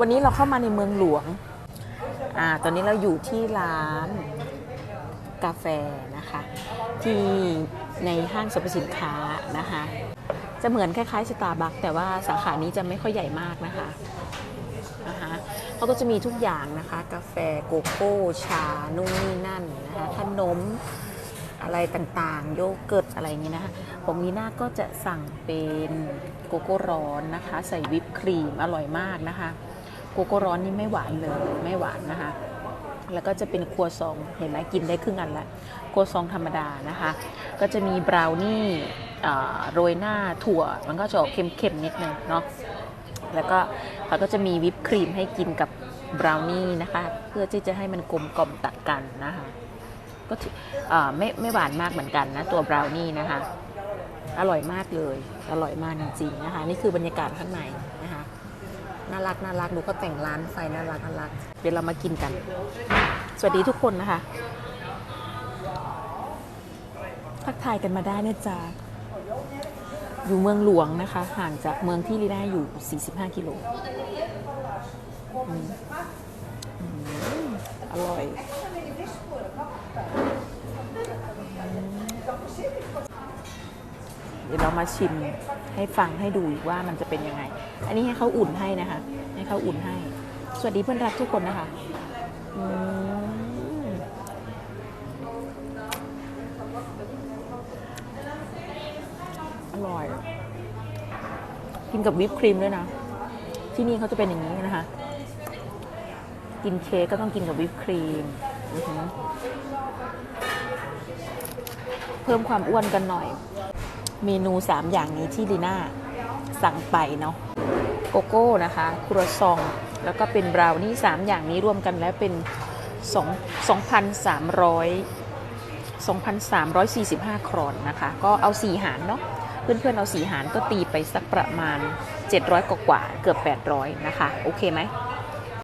วันนี้เราเข้ามาในเมืองหลวง อ่า ตอนนี้เราอยู่ที่ร้านกาแฟนะคะ ที่ในห้างสรรพสินค้านะคะ จะเหมือนคล้ายๆสตาร์บัคแต่ว่าสาขานี้จะไม่ค่อยใหญ่มากนะคะนะคะเขาก็จะมีทุกอย่างนะคะ กาแฟโกโก้ชานู่นนี่นั่นนะคะขนมอะไรต่างๆ โยเกิร์ตอะไรอย่างนี้นะคะผมนีน่าก็จะสั่งเป็นโกโก้ร้อนนะคะ ใส่วิปครีมอร่อยมากนะคะ โกโก้ร้อนนี่ไม่หวานเลยไม่หวานนะคะ แล้วก็จะเป็นครัวซองเห็นไหมกินได้ครึ่งอันละครัวซองธรรมดานะคะ ก็จะมีบราวนี่โรยหน้าถั่ว มันก็จะออกเค็มๆนิดนึงเนาะแล้วก็เขาก็จะมีวิปครีมให้กินกับบราวนี่นะคะ เพื่อที่จะให้มันกลมกล่อมตัดกันนะคะก็ไม่ไม่หวานมากเหมือนกันนะ ตัวบราวนี่นะคะ อร่อยมากเลย อร่อยมากจริงๆนะคะ นี่คือบรรยากาศข้างในนะคะ น่ารักน่ารักดูเขาแต่งร้านไฟน่ารักน่ารัก เดี๋ยวเรามากินกัน สวัสดีทุกคนนะคะ ทักทายกันมาได้นะจ๊ะอยู่เมืองหลวงนะคะ ห่างจากเมืองที่ลีน่าอยู่ 45 กิโล ดี๋ยวเรามาชิมให้ฟังให้ดูว่ามันจะเป็นยังไง อันนี้ให้เขาอุ่นให้นะคะ ให้เขาอุ่นให้ สวัสดีเพื่อนรักทุกคนนะคะอร่อย กินกับวิปครีมด้วยนะ ที่นี่เขาจะเป็นอย่างนี้นะคะ กินเค้กก็ต้องกินกับวิปครีมเพิ่มความอ้วนกันหน่อย เมนู 3 อย่างนี้ที่ลีน่าสั่งไปเนาะโกโก้นะคะครัวซอง แล้วก็เป็นบราวนี่สามอย่างนี้รวมกันแล้วเป็น2 2,300 2,345 ครอนนะคะ ก็เอา 4 หารเนาะเพื่อนๆเอา 4 หารก็ตีไปสักประมาณ 700 กว่าเกือบ 800 นะคะ โอเคไหม